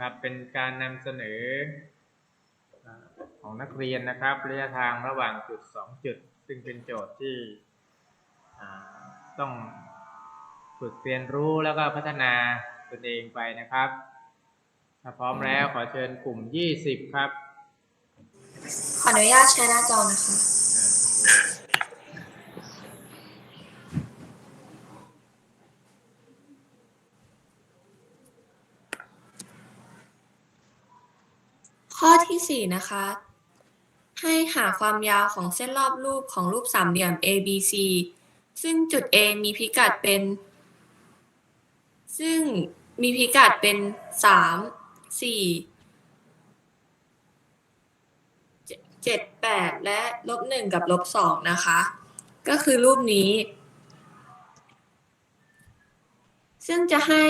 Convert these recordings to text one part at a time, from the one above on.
ครับเป็นการนำเสนอของนักเรียนนะครับระยะทางระหว่างจุดสองจุด ซึ่งเป็นโจทย์ที่ต้องฝึกเรียนรู้แล้วก็พัฒนาตนเองไปนะครับ ถ้าพร้อมแล้วขอเชิญกลุ่ม 20 ครับ ขออนุญาตใช้หน้าจอนะคะ อ่า ข้อที่4นะคะ ให้หาความยาวของเส้นรอบรูปของรูปสามเหลี่ยม ABC ซึ่งจุด A มีพิกัดเป็น ซึ่งมีพิกัดเป็น3 4 7 8และลบ1กับลบ2นะคะ ก็คือรูปนี้ ซึ่งจะให้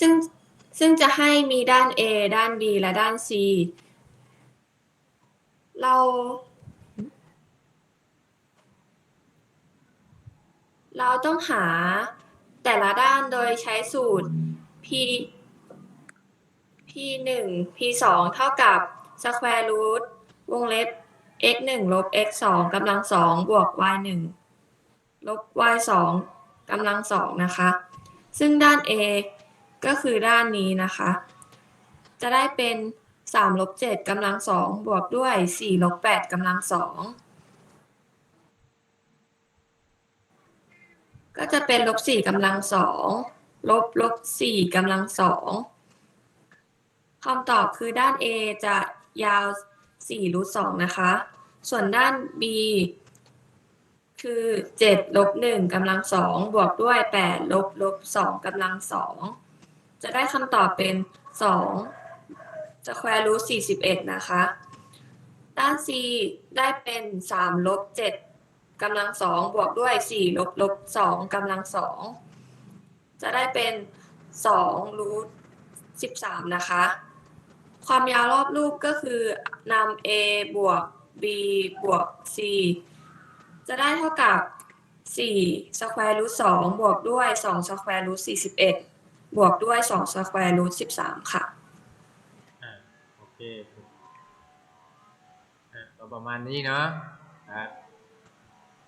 ซึ่งซึ่งจะให้มีด้าน A ด้าน B และด้าน C เรา เราต้องหาแต่ละด้านโดยใช้สูตร p p 1 p 2เท่ากับ square root วงเล็บ x 1ลบ x 2กำลัง2บวก y 1ลบ y 2กำลัง2นะคะ ซึ่งด้าน A ก็คือด้านนี้นะคะ จะได้เป็น 3ลบ7กำลัง2บวกด้วย4ลบ8กำลัง2ก็จะเป็นลบ4กำลัง2ลบลบ4กำลัง2คำตอบคือด้าน A จะยาว4รูท2นะคะ ส่วนด้าน B คือ 7 ลบ1กำลัง2บวกด้วย 8 ลบลบ2กำลัง2จะได้คำตอบเป็น 2 สแควร์รูทสี่สิบเอ็ดนะคะ ด้าน c ได้เป็นสามลบเจ็ดกำลังสองบวกด้วยสี่ลบลบสองกำลังสองจะได้เป็นสองรูทสิบสามนะคะ ความยาวรอบรูปก็คือนำ a บวก b บวก c จะได้เท่ากับ4สแควร์รูท2บวกด้วย2สแควร์รูท41 บวกด้วย2สแควร์รูท13 ค่ะ ก็ประมาณนี้เนาะครับ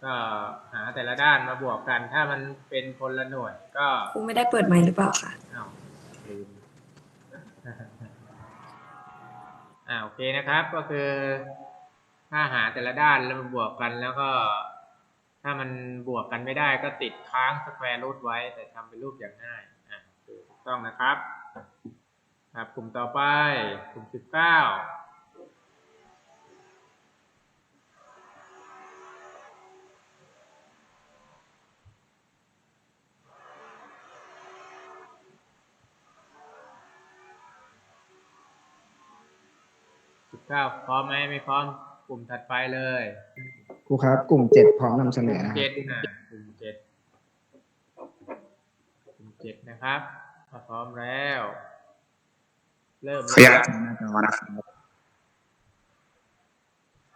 ก็หาแต่ละด้านมาบวกกัน ถ้ามันเป็นพลหน่วย ก็ครูไม่ได้เปิดไมค์หรือเปล่าคะอ้าวลืมอ่าโอเคนะครับ ก็คือ ถ้าหาแต่ละด้านแล้วมาบวกกันแล้วก็ ถ้ามันบวกกันไม่ได้ก็ติดค้างสแควร์รูทไว้ แต่ทำเป็นรูปอย่างง่ายอ่าโอเคถูกต้องนะครับ ครับกลุ่มต่อไปกลุ่มสิบเก้าสิบเก้าพร้อมไหมไม่พร้อมกลุ่มถัดไปเลยครูครับ กลุ่มเจ็ดพร้อมนำเสนอนะคเจ็รับดอ่ากลุ่มเจ็ดกลุ่มเจ็ดนะครับถ้าพร้อมแล้ว เริ่มขออนุญาตเลยใช้หน้าจอนะครับ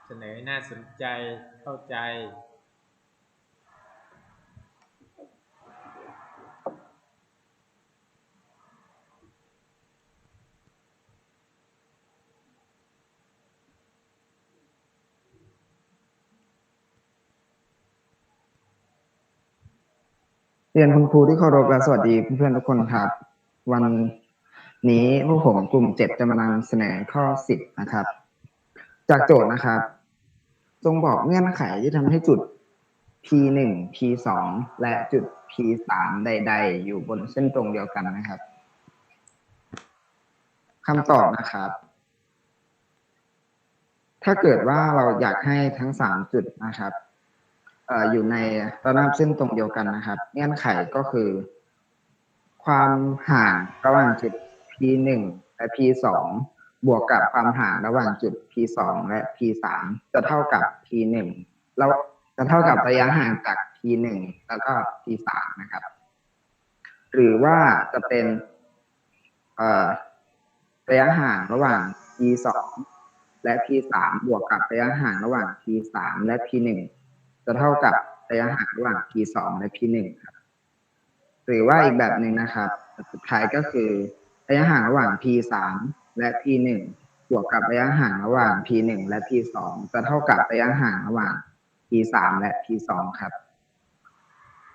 เสนอน่าสนใจเข้าใจ เรียนคุณครูที่เคารพและสวัสดีเพื่อนๆทุกคนครับ วัน นี้พวกผมกลุ่มเจ็ดจะมานำเสนอข้อสิบนะครับ จากโจทย์นะครับ จงบอกเงื่อนไขที่ทำให้จุด p หนึ่ง p สองและจุด p สามใด ๆ อยู่บนเส้นตรงเดียวกันนะครับคำตอบนะครับ ถ้าเกิดว่าเราอยากให้ทั้งสามจุดนะครับเอออยู่ในระนาบเส้นตรงเดียวกันนะครับ เงื่อนไขก็คือ ความห่างระหว่างจุด p หนึ่งและ p สองบวกกับความห่างระหว่างจุด p สองและ p สามจะเท่ากับ p หนึ่งแล้วจะเท่ากับระยะห่างจาก p หนึ่งแล้วก็ p สามนะครับ หรือว่าจะเป็นเอ่อระยะห่างระหว่าง p สองและ p สามบวกกับระยะห่างระหว่าง p สามและ p หนึ่งจะเท่ากับระยะห่างระหว่าง p สองและ p หนึ่งครับ หรือว่าอีกแบบหนึ่งนะครับ สุดท้ายก็คือ ระยะห่างระหว่าง p สามและ p หนึ่งบวกกับระยะห่างระหว่าง p หนึ่งและ p สองจะเท่ากับระยะห่างระหว่าง p สามและ p สองครับ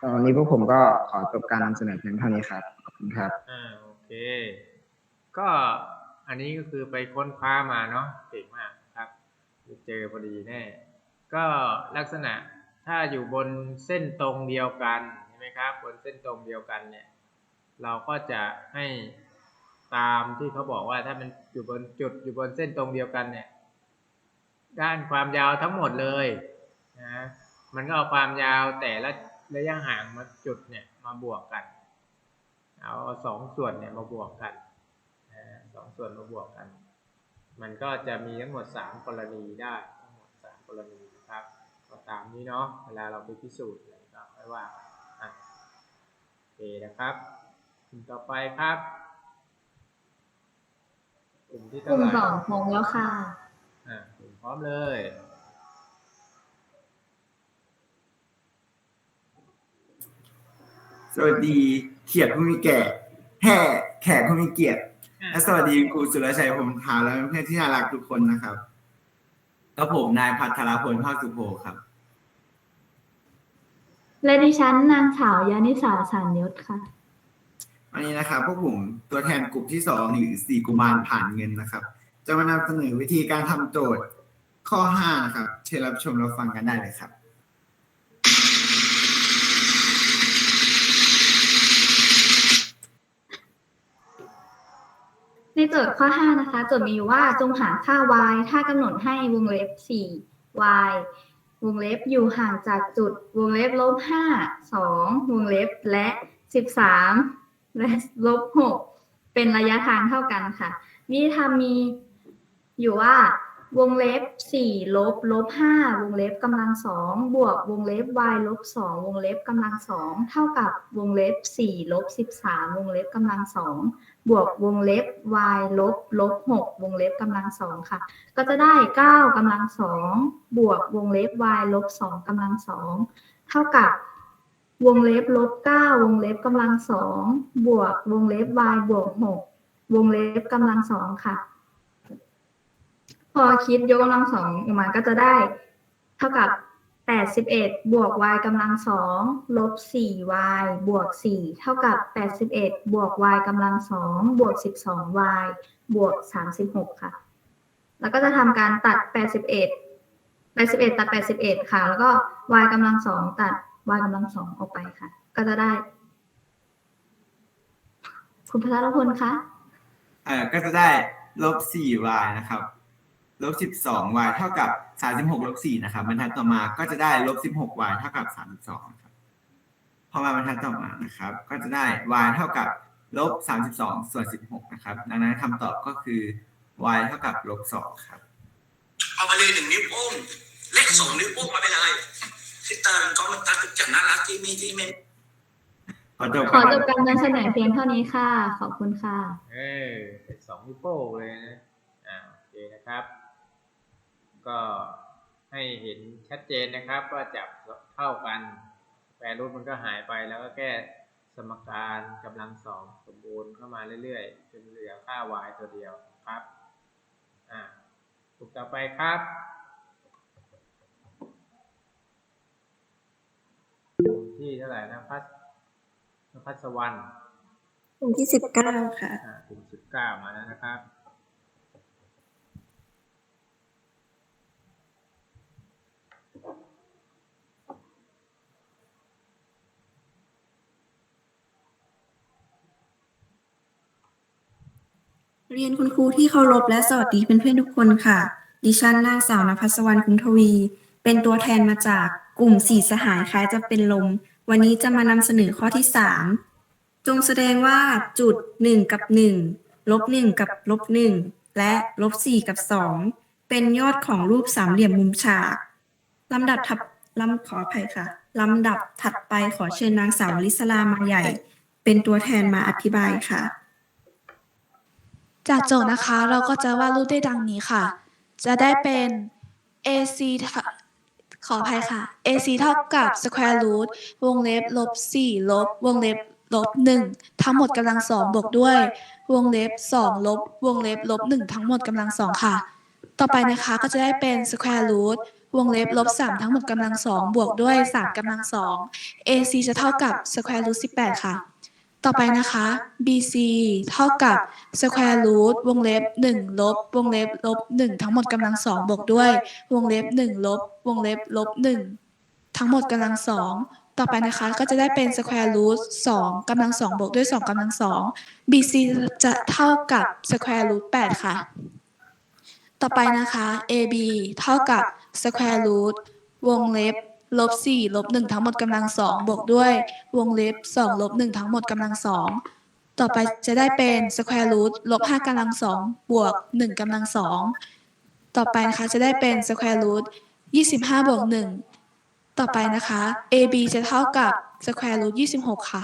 ตอนนี้พวกผมก็ขอจบการนำเสนอเพียงเท่านี้ครับขอบคุณครับอ่าโอเค ก็อันนี้ก็คือไปค้นคว้ามาเนาะเก่งมากครับเจอพอดีแน่ก็ลักษณะถ้าอยู่บนเส้นตรงเดียวกันใช่ไหมครับ บนเส้นตรงเดียวกันเนี่ย เราก็จะให้ ตามที่เขาบอกว่าถ้ามันอยู่บนจุดอยู่บนเส้นตรงเดียวกันเนี่ย ด้านความยาวทั้งหมดเลยนะมันก็เอาความยาวแต่ละระยะห่างมาจุดเนี่ยมาบวกกัน เอาสองส่วนเนี่ยมาบวกกันนะสองส่วนมาบวกกัน มันก็จะมีทั้งหมดสามกรณีได้ทั้งหมดสามกรณีนะครับก็ตามนี้เนาะเวลาเราไปพิสูจน์อะไรก็ค่อว่าอะโอเคนะครับต่อไปครับ กลุ่มที่กเท่าลุ่ไหร่มสองพร้อมแล้วค่ะ อะกลุ่มพร้อมเลย สวัสดีเขียดผู้มีแก่แห่แขกผู้มีเกียรติ และสวัสดีครูสุรชัยพรหมทาและเพื่อนที่น่ารักทุกคนนะครับก็ผมนายพัทรพลภาคสุโภครับ และดิฉันนางสาวยานิสาสารยศค่ะ วันนี้นะครับพวกผมตัวแทนกลุ่มที่สองหรือสี่กุมารผ่านเงินนะครับ จะมานำเสนอวิธีการทำโจทย์ข้อห้านะครับเชิญรับชมรับฟังกันได้เลยครับ ในโจทย์ข้อ 5 นะคะโจทย์มีอยู่ว่าจงหาค่า y ถ้ากำหนดให้วงเล็บ 4 y วงเล็บอยู่ห่างจากจุด วงเล็บลบ5 2 วงเล็บและ 13 และลบ6เป็นระยะทางเท่ากันค่ะ วิธีทำมีอยู่ว่าวงเล็บ4ลบลบ5วงเล็บกำลัง2บวกวงเล็บ y ลบ2วงเล็บกำลัง2เท่ากับวงเล็บ4ลบ13วงเล็บกำลัง2บวกวงเล็บ y ลบลบ6วงเล็บกำลัง2ค่ะ ก็จะได้ 9กำลัง2บวกวงเล็บ y ลบ2กำลัง2เท่ากับ วงเล็บลบ9วงเล็บกำลัง2บวกวงเล็บ y บวก6วงเล็บกำลัง2ค่ะ พอคิดยกกำลังสองออกมาก็จะได้ เท่ากับ81บเอ็ดบวก y กำลังสองลบ 4y บวก4เท่ากับ81บเอ็ดบวก y กำลังสองบวก 12y บวก36ค่ะ แล้วก็จะทำการตัด81 81ตัด81ค่ะ แล้วก็ y กำลังสองตัด y กำลังสองออกไปค่ะ ก็จะได้ คุณพระรพลคะเอ่อก็จะได้ลบ 4y นะครับลบ 12y เท่ากับ36ลบ4นะครับบรรทัดต่อมาก็จะได้ลบ 16y เท่ากับ32ครับพอมาบรรทัดต่อมานะครับ ก็จะได้ y เท่ากับลบ32ส่วน16นะครับ ดังนั้นคำตอบก็คือ y เท่ากับลบ2ครับ เอาไปเลยหนึ่งนิ้วโป้งเล็กสองนิ้วโป้งมาไปเล ยที่เติมก็มันตัดจากน่ารักที่มีที่ไม่ขอจบขอจบการนำเสนอเพียงเท่านี้ค่ะ ขอบคุณค่ะ เออเป็นสองนิ้วโป้งเลยนะอ่าโอเคนะครับ ก็ให้เห็นชัดเจนนะครับ ว่าจับเท่ากัน แปรรูปมันก็หายไปแล้วก็แก้สมการกำลังสองสมบูรณ์เข้ามาเรื่อยๆ จนเหลือค่า y ตัวเดียวครับ อ่ากลุ่มต่อไปครับกลุ่ม ที่เท่าไหร่นะพัสนพัสวรรณกลุ่มที่สิบเก้าค่ะอ่ากลุ่มสิบเก้ามาแล้วนะครับ เรียนคุณครูที่เคารพและสวัสดีเพื่อนๆทุกคนค่ะ ดิฉันนางสาวนภัสวรรณคุณทวี เป็นตัวแทนมาจาก กลุ่มสี่สหายคล้ายจะเป็นลม วันนี้จะมานำเสนอข้อที่สามจงแสดงว่าจุดหนึ่งกับหนึ่งลบหนึ่งกับลบหนึ่งและลบสี่กับสองเป็นยอดของรูปสามเหลี่ยมมุมฉากลำดับถัดลำขออภัยค่ะลำดับถัดไปขอเชิญนางสาวลิศลามาใหญ่ เป็นตัวแทนมาอธิบายค่ะ จากโจทย์นะคะเราก็จะวาดรูปได้ดังนี้ค่ะ จะได้เป็น AC เท่า ขออภัยค่ะ AC เท่ากับ square root วงเล็บลบ4ลบวงเล็บลลบหนึ่งทั้งหมดกำลังสองบวกด้วย วงเล็บสองลบวงเล็บลบหนึ่งทั้งหมดกำลังสองค่ะ ต่อไปนะคะก็จะได้เป็น square root วงเล็บลบสามทั้งหมดกำลังสองบวกด้วยสามกำลังสอง AC จะเท่ากับ square root สิบแปดค่ะ ต่อไปนะคะ BC เท่ากับ square root วงเล็บหนึ่งลบ วงเล็บ ลบหนึ่งทั้งหมดกำลังสองบวกด้วย วงเล็บหนึ่งลบ วงเล็บ ลบหนึ่งทั้งหมดกำลังสองต่อไปนะคะก็จะได้เป็น square root สองกำลังสองบวกด้วยสองกำลังสอง BC จะเท่ากับ square root แปดค่ะ ต่อไปนะคะ AB เท่ากับ square root วงเล็บ ลบสี่ลบหนึ่งทั้งหมดกำลังสองบวกด้วย วงเล็บสองลบหนึ่งทั้งหมดกำลังสองต่อไปจะได้เป็น square root ลบห้ากำลังสองบวกหนึ่งกำลังสองต่อไปนะคะจะได้เป็น square root ยี่สิบห้าบวกหนึ่งต่อไปนะคะ AB จะเท่ากับ square root ยี่สิบหกค่ะ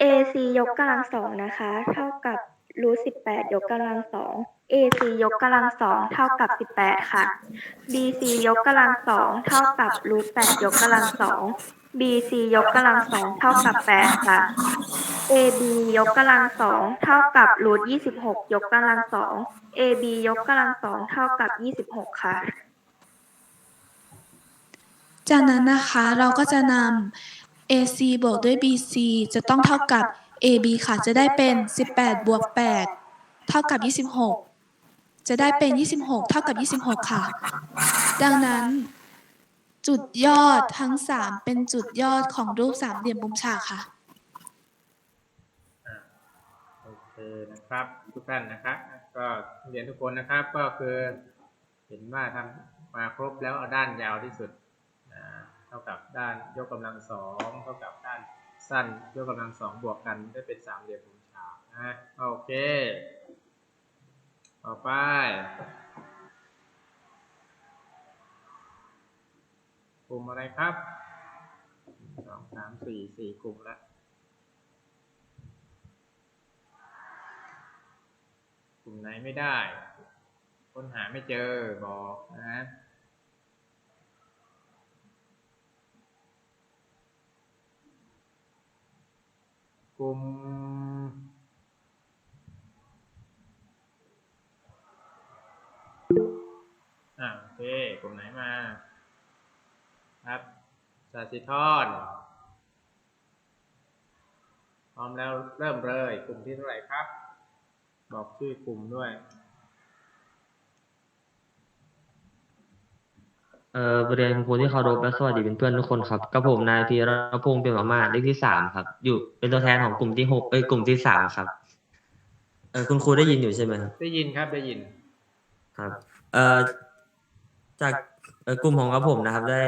AC ยกกำลังสองนะคะ เท่ากับรูทสิบแปดยกกำลังสอง AC ยกกำลังสองเท่ากับสิบแปดค่ะ BC ยกกำลังสองเท่ากับรูทแปดยกกำลังสอง BC ยกกำลังสองเท่ากับแปดค่ะ AB ยกกำลังสองเท่ากับรูทยี่สิบหกยกกำลังสอง AB ยกกำลังสองเท่ากับยี่สิบหกค่ะ จากนั้นนะคะเราก็จะนำ AC บวกด้วย BC จะต้องเท่ากับ AB ค่ะจะได้เป็น 18 บวก 8 เท่ากับ 26 จะได้เป็น 26 เท่ากับ 26 ค่ะ ดังนั้น จุดยอดทั้ง 3 เป็นจุดยอดของรูปสามเหลี่ยมมุมฉากค่ะอ่าโอเคนะครับทุกท่านนะครับก็เรียนทุกคนนะครับก็คือเห็นว่าทำมาครบแล้วเอาด้านยาวที่สุดอ่าเท่ากับด้านยกกำลังสองเท่ากับด้านสั้นยกกำลังสองบวกกันได้เป็นสามเหลี่ยมมุมฉากนะโอเค ต่อไป กลุ่มอะไรครับสองสามสี่สี่กลุ่มแล้วกลุ่มไหนไม่ได้ ค้นหาไม่เจอบอกนะกลุ่ม อ่าโอ เคกลุ่มไหนมา ครับสาสิทรพร้อมแล้วเริ่มเลย กลุ่มที่เท่าไหร่ครับ บอกชื่อกลุ่มด้วย เอ่อเรียนครูที่เคารพและสวัสดีเป็นเพื่อนทุกคนครับกับผมนายพีรพงศ์เปี่ยมอามาศเลขที่สามครับ อยู่เป็นตัวแทนของกลุ่มที่หกเอ้ยกลุ่มที่สามครับ เออคุณครูได้ยินอยู่ใช่ไหมครับ ได้ยินครับได้ยิน ครับ เอ่อ จากเอ่อกลุ่มของกับผมนะครับ ได้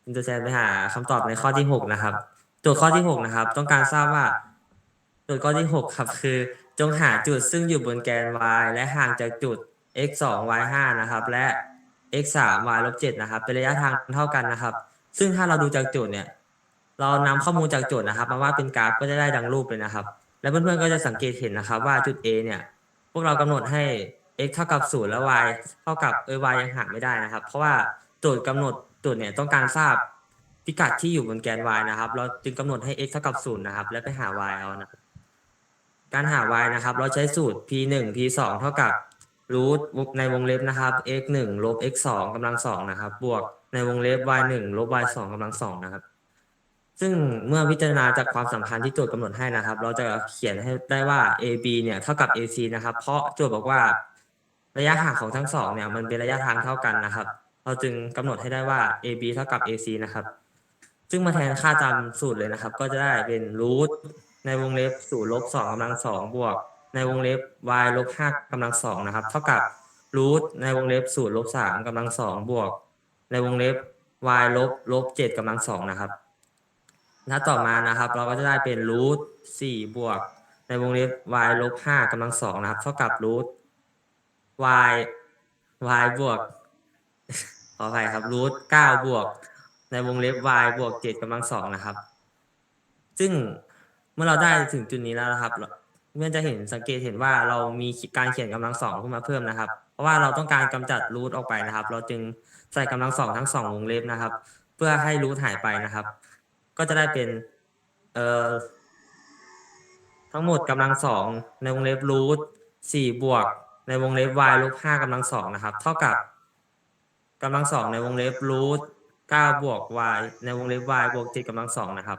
เป็นตัวแทนไปหาคำตอบในข้อที่หกนะครับ โจทย์ข้อที่หกนะครับ ต้องการทราบว่า โจทย์ข้อที่หกครับ คือ จงหาจุดซึ่งอยู่บนแกน y และห่างจากจุด x สอง y ห้านะครับ และ x สาม y ลบเจ็ดนะครับ เป็นระยะทางเท่ากันนะครับ ซึ่งถ้าเราดูจากโจทย์เนี่ย เรานำข้อมูลจากโจทย์นะครับ มาวาดเป็นกราฟก็จะได้ดังรูปเลยนะครับ และเพื่อนๆก็จะสังเกตเห็นนะครับ ว่าจุด A เนี่ย พวกเรากำหนดให้ x เท่ากับศูนย์และ y เท่ากับเออ y ยังหาไม่ได้นะครับ เพราะว่าโจทย์กำหนดโจทย์เนี่ยต้องการทราบพิกัดที่อยู่บนแกน y นะครับ เราจึงกำหนดให้ x เท่ากับศูนะครับ แล้วไปหา y เอานะการหา y นะครับ เราใช้สูตร p หนึ่ง p สองเท่ากับรูทในวงเล็บนะครับ x หนึ่งลบ x สองกำลังสองนะครับ บวกในวงเล็บ y หนึ่งลบ y สองกำลังสองนะครับ ซึ่งเมื่อพิจารณาจากความสัมพันธ์ที่โจทย์กำหนดให้นะครับ เราจะเขียนให้ได้ว่า AB เนี่ยเท่ากับ AC นะครับ เพราะโจทย์บอกว่า ระยะห่างของทั้งสองเนี่ยมันเป็นระยะทางเท่ากันนะครับ เราจึงกำหนดให้ได้ว่า AB เท่ากับ AC นะครับ ซึ่งมาแทนค่าตามสูตรเลยนะครับ ก็จะได้เป็นรูทในวงเล็บศูนย์ลบสองกำลังสองบวก ในวงเล็บ y ลบห้ากำลังสองนะครับ เท่ากับรูทในวงเล็บศูนย์ลบสามกำลังสองบวก ในวงเล็บ y ลบลบเจ็ดกำลังสองนะครับถ้าต่อมานะครับ เราก็จะได้เป็นรูทสี่บวก ในวงเล็บ y ลบห้ากำลังสองนะครับ เท่ากับรูท y y บวกขออภัยครับรูทเก้าบวก ในวงเล็บ y บวกเจ็ดกำลังสองนะครับ ซึ่งเมื่อเราได้ถึงจุดนี้แล้วนะครับเราเมื่อจะเห็นสังเกตเห็นว่าเรามีการเขียนกำลังสองขึ้นมาเพิ่มนะครับ เพราะว่าเราต้องการกำจัดรูทออกไปนะครับ เราจึงใส่กำลังสองทั้งสองวงเล็บนะครับ เพื่อให้รูทหายไปนะครับ ก็จะได้เป็นเอ่อทั้งหมดกำลังสองในวงเล็บรูทสี่บวก ในวงเล็บ y ลบห้ากำลังสองนะครับ เท่ากับกำลังสองในวงเล็บรูทเก้าบวก y ในวงเล็บ y บวกเจ็ดกำลังสองนะครับ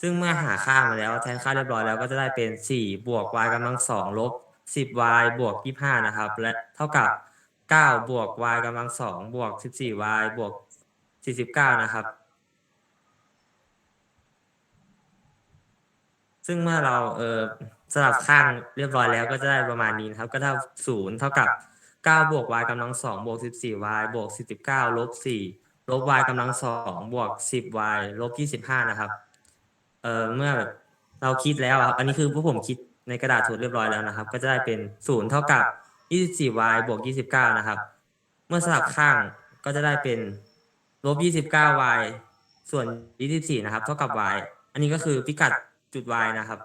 ซึ่งเมื่อหาค่ามาแล้วแทนค่าเรียบร้อยแล้วก็จะได้เป็นสี่บวก y กำลังสองลบสิบ y บวกยี่ห้านะครับ และเท่ากับเก้าบวก y กำลังสองบวกสิบสี่ y บวกสี่สิบเก้านะครับ ซึ่งเมื่อเราเออ สลับข้างเรียบร้อยแล้วก็จะได้ประมาณนี้นะครับ ก็เท่าศูนย์เท่ากับเก้าบวก y กำลังสองบวกสิบสี่ y บวกสิบเก้าลบสี่ลบ y กำลังสองบวกสิบ y ลบยี่สิบห้านะครับ เออเมื่อแบบเราคิดแล้วครับ อันนี้คือพวกผมคิดในกระดาษสูตรเรียบร้อยแล้วนะครับ ก็จะได้เป็นศูนย์เท่ากับยี่สิบสี่ y บวกยี่สิบเก้านะครับ เมื่อสลับข้างก็จะได้เป็นลบยี่สิบเก้า y ส่วนยี่สิบสี่นะครับ เท่ากับ y อันนี้ก็คือพิกัดจุด y นะครับ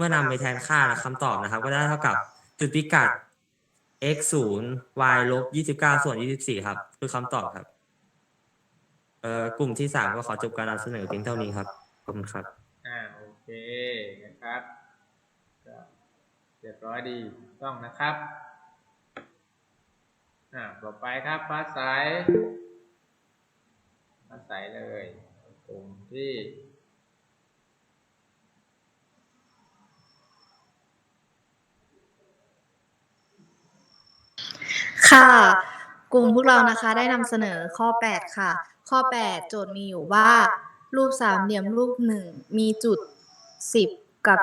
มื่อนำไปแทนค่าคำตอบนะครับ ก็ได้เท่ากับจุดพิกัด x ศูนย์ y ลบยี่สิบเก้าส่วนยี่สิบสี่ครับ คือคำตอบครับ เอ่อกลุ่มที่สามก็ขอจบการนำเสนอเพียงเท่านี้ครับ ขอบคุณครับ อ่าโอเคนะครับก็เรียบร้อยดีต้องนะครับ อ่าต่อไปครับฟ้าใสฟ้าใสเลยกลุ่มที่ ค่ะ กลุ่มพวกเรานะคะได้นำเสนอข้อ 8 ค่ะ ข้อ 8 โจทย์มีอยู่ว่า รูปสามเหลี่ยมรูปหนึ่งมีจุด 10 กับ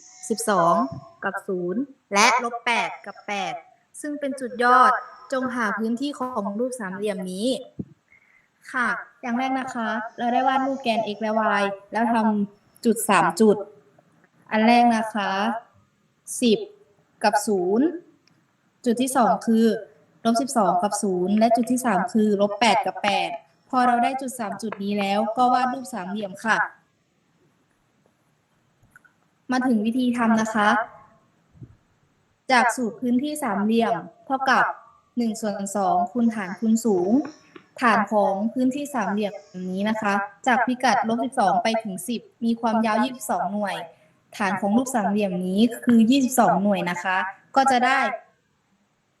0 12 กับ 0 และลบ 8 กับ 8 ซึ่งเป็นจุดยอดจงหาพื้นที่ของรูปสามเหลี่ยมนี้ ค่ะ อย่างแรกนะคะ เราได้วาดรูปแกน x และ y แล้วทำจุด 3 จุด อันแรกนะคะ 10 กับ 0 จุดที่สองคือลบสิบสองกับศูนย์และจุดที่สามคือลบแปดกับแปดพอเราได้จุดสามจุดนี้แล้วก็วาดรูปสามเหลี่ยมค่ะ มาถึงวิธีทำนะคะ จากสูตรพื้นที่สามเหลี่ยม เท่ากับหนึ่งส่วนสองคูณฐานคูณสูง ฐานของพื้นที่สามเหลี่ยมนี้นะคะ จากพิกัดลบสิบสองไปถึงสิบมีความยาวยี่สิบสองหน่วย ฐานของรูปสามเหลี่ยมนี้คือยี่สิบสองหน่วยนะคะ ก็จะได้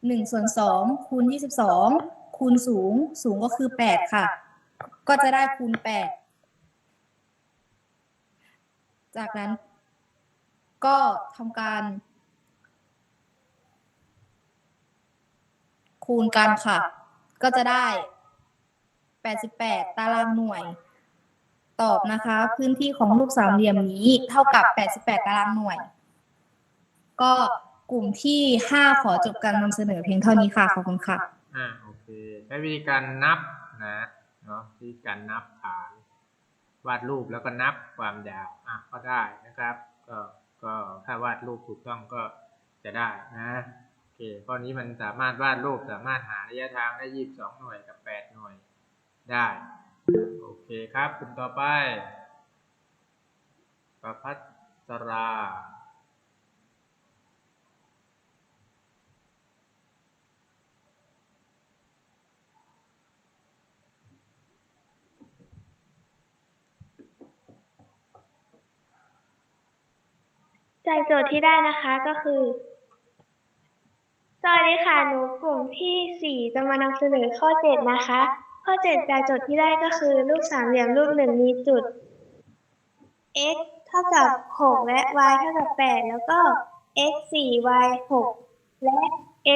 หนึ่งส่วนสองคูณยี่สิบสองคูณสูง สูงก็คือแปดค่ะ ก็จะได้คูณแปดจากนั้นก็ทำการ คูณกันค่ะ ก็จะได้แปดสิบแปดตารางหน่วย ตอบนะคะ พื้นที่ของลูกสามเหลี่ยมนี้เท่ากับแปดสิบแปดตารางหน่วย ก็ กลุ่มที่ห้าขอจบการนำเสนอเพียงเท่านี้ค่ะขอบคุณค่ะ อ่าโอเคใช้วิธีการนับนะเนาะวิธีการนับฐานวาดรูปแล้วก็นับความยาวอะก็ได้นะครับ ก็ก็ถ้าวาดรูปถูกต้องก็จะได้นะโอเคข้อนี้มันสามารถวาดรูปสามารถหาระยะทางได้ยี่สิบสองหน่วยกับแปดหน่วยได้โอเคครับกลุ่มต่อไปประพัสรา จากโจทย์ที่ได้นะคะก็คือ สวัสดีค่ะ หนูกลุ่มที่สี่จะมานำเสนอข้อเจ็ดนะคะ ข้อเจ็ดจากโจทย์ที่ได้ก็คือรูปสามเหลี่ยมรูปหนึ่งมีจุด x เท่ากับหกและ y เท่ากับแปดแล้วก็ x สี่ y หกและ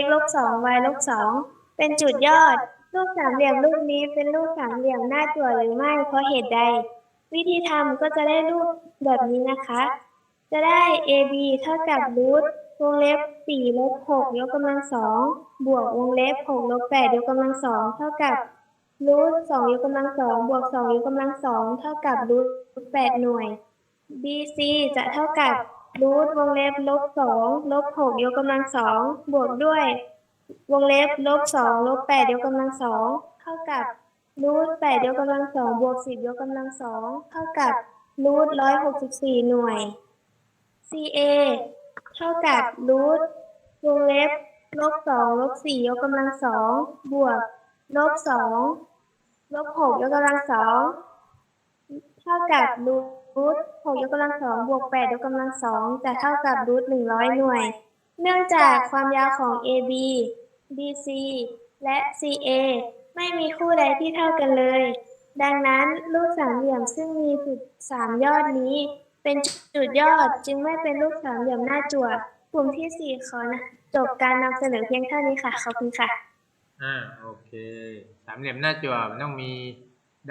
x ลบสอง y ลบสองเป็นจุดยอด รูปสามเหลี่ยมรูปนี้เป็นรูปสามเหลี่ยมหน้าจั่วหรือไม่เพราะเหตุใด วิธีทำก็จะได้รูปแบบนี้นะคะ จะได้ AB เท่ากับรูทวงเล็บ4ลบ6ยกกำลังสองบวกวงเล็บ6ลบ8ยกกำลังสองเท่ากับรูท2ยกกำลังสองบวก2ยกกำลังสองเท่ากับรูท8หน่วย BC จะเท่ากับรูทวงเล็บลบ2ลบ6ยกกำลังสองบวกด้วย วงเล็บลบ2ลบ8ยกกำลังสองเท่ากับรูท8ยกกำลังสองบวก10ยกกำลังสองเท่ากับรูท164หน่วย CA เท่ากับรูทวงเล็บลบสองลบสี่ยกกำลังสองบวกลบสองลบหกยกกำลังสองเท่ากับรูทหกยกกำลังสองบวกแปดยกกำลังสองจะเท่ากับรูทหนึ่งร้อยหน่วย เนื่องจากความยาวของ AB BC และ CA ไม่มีคู่ใดที่เท่ากันเลย ดังนั้นรูปสามเหลี่ยมซึ่งมีจุดสามยอดนี้ เป็นจุดยอดจึงไม่เป็นรูปสามเหลี่ยมหน้าจั่วกลุ่มที่สี่ขอนะจบการนำเสนอเพียงเท่านี้ค่ะ ขอบคุณค่ะ อ่าโอเค สามเหลี่ยมหน้าจั่วมันต้องมี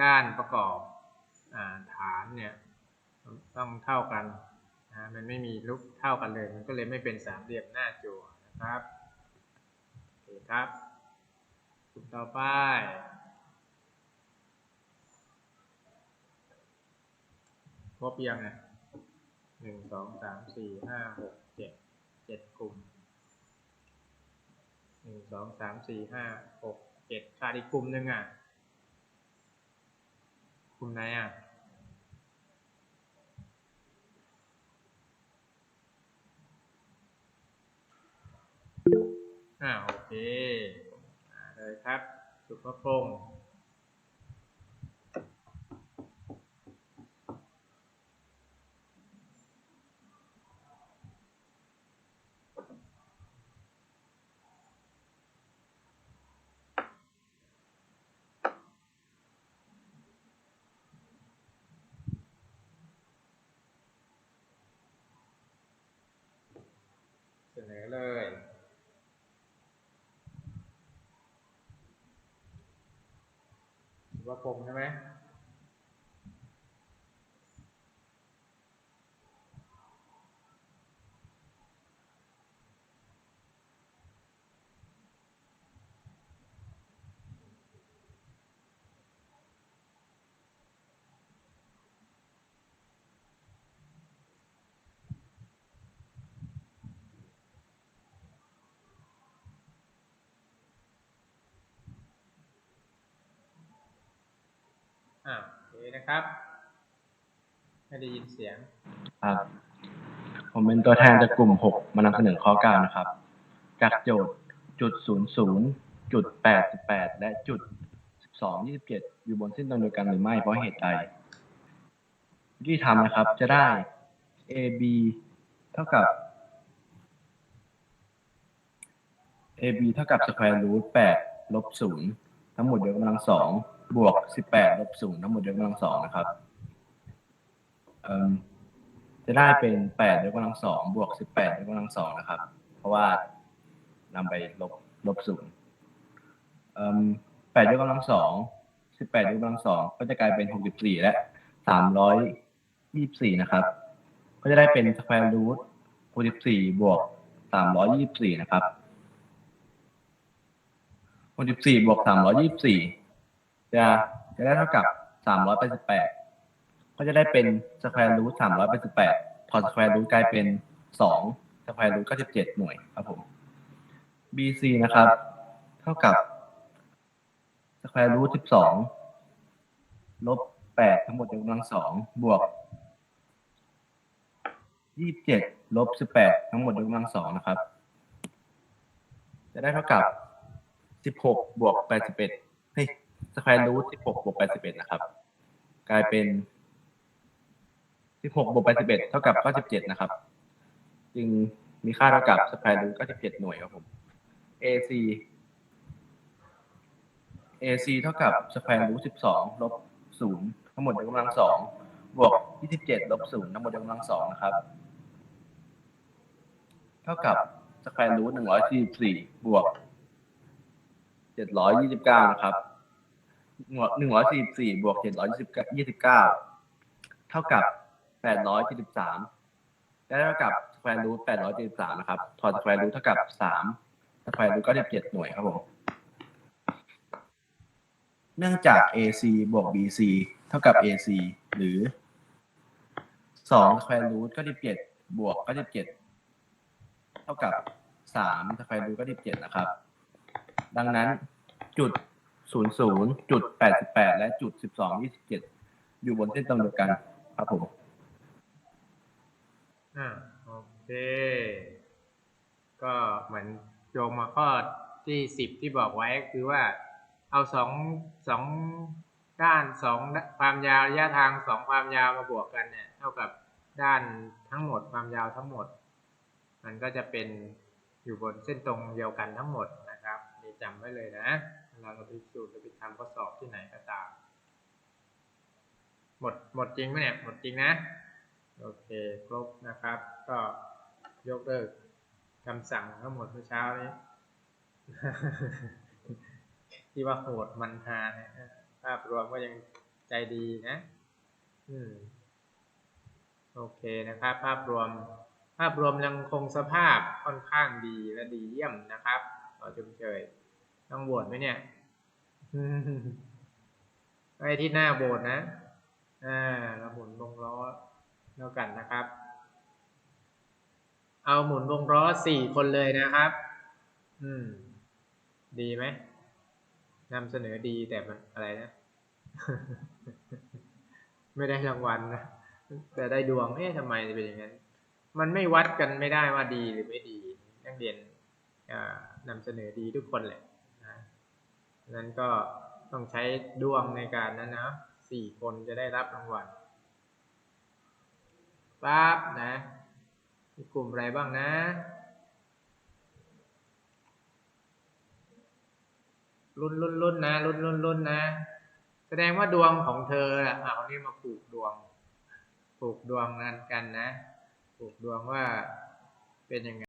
ด้านประกอบอ่าฐานเนี่ยต้องเท่ากันนะมันไม่มีรูปเท่ากันเลย มันก็เลยไม่เป็นสามเหลี่ยมหน้าจั่วนะครับโอเคครับกลุ่มต่อไปครบยังอะ หนึ่งสองสามสี่ห้าหกเจ็ดเจ็ดกลุ่มหนึ่งสองสามสี่ห้าหกเจ็ดขาดอีกกลุ่มหนึ่งอะกลุ่มไหนอะอ่าโอเคอเลยครับ สุภพงศ์ เลย สุภพงศ์ใช่ไหม อ่าโอเคนะครับ ไม่ได้ยินเสียง ครับ ผมเป็นตัวแทนจากกลุ่ม 6 มานำเสนอข้อ 9 นะครับ จากโจทย์จุด 00 จุด 88 และจุด 12 27 อยู่บนเส้นตรงเดียวกันหรือไม่ เพราะเหตุใดวิธีทำนะครับ จะได้ AB เท่ากับ AB เท่ากับ square root 8ลบ0ทั้งหมดยกกำลัง2 บวก18ลบ0ทั้งหมดยกกำลัง2นะครับเอิ่มจะได้เป็นแปดยกกำลังสองบวกสิบแปดยกกำลังสองนะครับ เพราะว่านำไปลบลบศูนย์เอ่มแปดยกกำลังสองสิบแปดยกกำลังสองก็จะกลายเป็นหกสิบสี่และสามร้อยยี่สิบสี่นะครับ ก็จะได้เป็นสแควร์รูทหกสิบสี่บวกสามร้อยยี่สิบสี่นะครับหกสิบสี่บวกสามร้อยยี่สิบสี่ จะจะได้เท่ากับสามร้อยแปดสิบแปดก็จะได้เป็นสแควร์รูทสามร้อยแปดสิบแปดถอดสแควร์รูทกลายเป็นสองสแควร์รูทก็สิบเจ็ดหน่วยครับผม BC นะครับ เท่ากับสแควร์รูทสิบสองลบแปดทั้งหมดยกกำลังสองบวกยี่สิบเจ็ดลบสิบแปดทั้งหมดยกกำลังสองนะครับ จะได้เท่ากับสิบหกบวกแปดสิบเอ็ด สแควร์รูทสิบหกบวกแปดสิบเอ็ดนะครับ กลายเป็น16บวก81เท่ากับ97นะครับ จึงมีค่าเท่ากับสแควร์รูท97หน่วยครับผม AC AC เท่ากับสแควร์รูท12ลบ0ทั้งหมดยกกำลัง2บวก27ลบ0ทั้งหมดยกกำลัง2นะครับ เท่ากับสแควร์รูท144บวก729นะครับ หนึ่งร้อยสี่สี่บวกเจ็ดร้อยยี่สิบเก้าเท่ากับแปดร้อยเจ็ดสิบสามได้เท่ากับสแควร์รูทแปดร้อยเจ็ดสิบสามนะครับ ถอดสแควร์รูทเท่ากับสามสแควร์รูทก็ได้เจ็ดหน่วยครับผม เนื่องจาก AC บวก BC เท่ากับ AC หรือสองสแควร์รูทก็ได้เจ็ดบวกก็ได้เจ็ดเท่ากับสามสแควร์รูทก็ได้เจ็ดนะครับ ดังนั้นจุด 00จุด88และจุด12 27อยู่บนเส้นตรงเดียวกันครับผมอ่าโอเค ก็เหมือนโยงมาข้อที่สิบที่บอกไว้คือว่าเอาสองสองด้านสองความยาวระยะทางสองความยาวมาบวกกันเนี่ยเท่ากับด้านทั้งหมดความยาวทั้งหมด มันก็จะเป็นอยู่บนเส้นตรงเดียวกันทั้งหมดนะครับนี่จำไว้เลยนะ วลาเราไปสูตรหรือไปทำข้อสอบที่ไหนก็ตาม หมดหมดจริงไหมเนี่ย หมดจริงนะ โอเคครบนะครับ ก็ยกเลิกคำสั่งทั้งหมดเมื่อเช้านี้ ที่ว่าโหดมันฮานี่ยเออภาพรวมก็ยังใจดีนะ อืม โอเคนะครับ ภาพรวม ภาพรวมยังคงสภาพค่อนข้างดีและดีเยี่ยมนะครับขอชมเชย ต้องโหวตไหมเนี่ยไว้ที่หน้าโบสถ์นะ อ่าเราหมุนวงล้อแล้วกันนะครับ เอาหมุนวงล้อสี่คนเลยนะครับ อืม ดีไหมนำเสนอดีแต่มันอะไรนะ ไม่ได้รางวัลนะ แต่ได้ดวง เอ๊ะทำไมเป็นอย่างนั้น มันไม่วัดกันไม่ได้ว่าดีหรือไม่ดี นักเรียนอ่านำเสนอดีทุกคนแหละ นั้นก็ต้องใช้ดวงในการนั้นนะสี่คนจะได้รับรางวัลปั๊บนะ มีกลุ่มอะไรบ้างนะรุ่นรุ่นรุ่นนะรุ่นรุ่นรุ่นนะ แสดงว่าดวงของเธออะเอานี่มาผูกดวงผูกดวงนั้นกันนะผูกดวงว่าเป็นยังไง